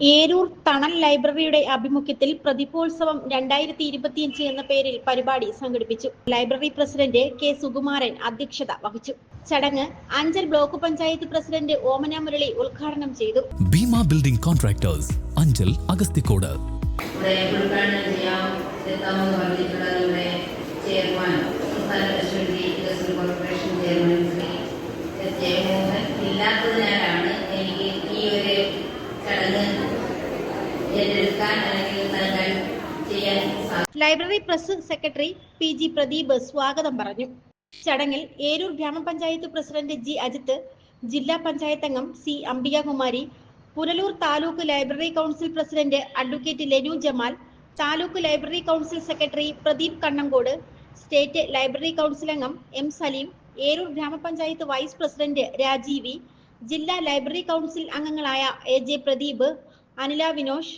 ഏരൂർ തണൽ ലൈബ്രറിയുടെ ആഭിമുഖ്യത്തിൽ പ്രതിഭോത്സവം രണ്ടായിരത്തി ഇരുപത്തിയഞ്ച് എന്ന പേരിൽ പരിപാടി സംഘടിപ്പിച്ചു. ലൈബ്രറി പ്രസിഡന്റ് കെ സുകുമാരൻ അധ്യക്ഷത വഹിച്ചു. ചടങ്ങ് അഞ്ചൽ ബ്ലോക്ക് പഞ്ചായത്ത് പ്രസിഡന്റ് ഓമന മുരളി ഉദ്ഘാടനം ചെയ്തു. Bhima building contractors Anchal Agasthikode library press secretary P G Pradeep സ്വാഗതം പറഞ്ഞു. ചടങ്ങിൽ ഏരൂർ ഗ്രാമപഞ്ചായത്ത് പ്രസിഡന്റ് ജി അജിത്ത് ജില്ലാ പഞ്ചായത്ത് അംഗം C Ambikakumari Punalur taluk library council president advocate Lenu Jamal taluk library council secretary Pradeep Kannankode state library council അംഗം M Saleem Eroor ഗ്രാമപഞ്ചായത്ത് vice president Rajeevi ജില്ലാ library council അംഗങ്ങളായ A J Pradeep Anila Vinosh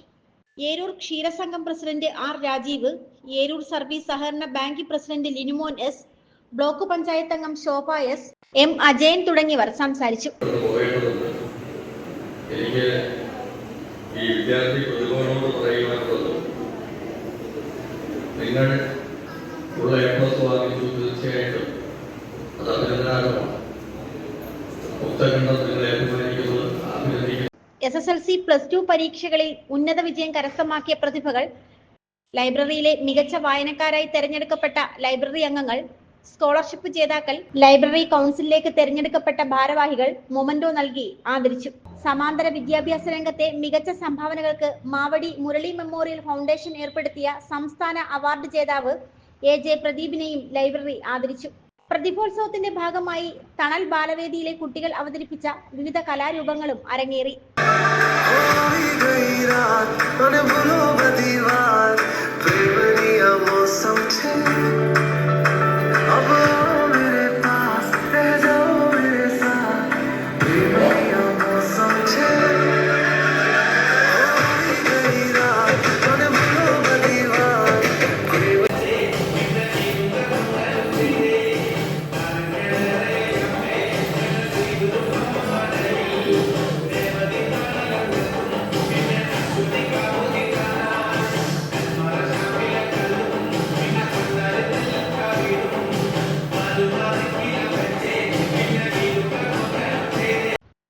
Eroor ക്ഷീരസംഘം president R Rajeev Eroor service സഹകരണ bank president Linumon S block panchayat അംഗം Shobha S M Ajayan തുടങ്ങിയവർ സംസാരിച്ചു. ഈ വിദ്യാർത്ഥി തീർച്ചയായിട്ടും അത് S S L C plus two പരീക്ഷകളിൽ ഉന്നത വിജയം കരസ്ഥമാക്കിയ പ്രതിഭകൾ ലൈബ്രറിയിലെ മികച്ച വായനക്കാരായി തെരഞ്ഞെടുക്കപ്പെട്ട ലൈബ്രറി അംഗങ്ങൾ സ്കോളർഷിപ്പ് ജേതാക്കൾ ലൈബ്രറി കൗൺസിലിലേക്ക് തെരഞ്ഞെടുക്കപ്പെട്ട ഭാരവാഹികൾ മൊമന്റോ നൽകി ആദരിച്ചു. സമാന്തര വിദ്യാഭ്യാസ രംഗത്തെ മികച്ച സംഭാവനകൾക്ക് മാവടി മുരളി മെമ്മോറിയൽ ഫൗണ്ടേഷൻ ഏർപ്പെടുത്തിയ സംസ്ഥാന അവാർഡ് ജേതാവ് എ ജെ പ്രദീപിനെയും ലൈബ്രറി ആദരിച്ചു. പ്രതിഭോത്സവത്തിന്റെ ഭാഗമായി തണൽ ബാലവേദിയിലെ കുട്ടികൾ അവതരിപ്പിച്ച വിവിധ കലാരൂപങ്ങളും അരങ്ങേറി. Oh,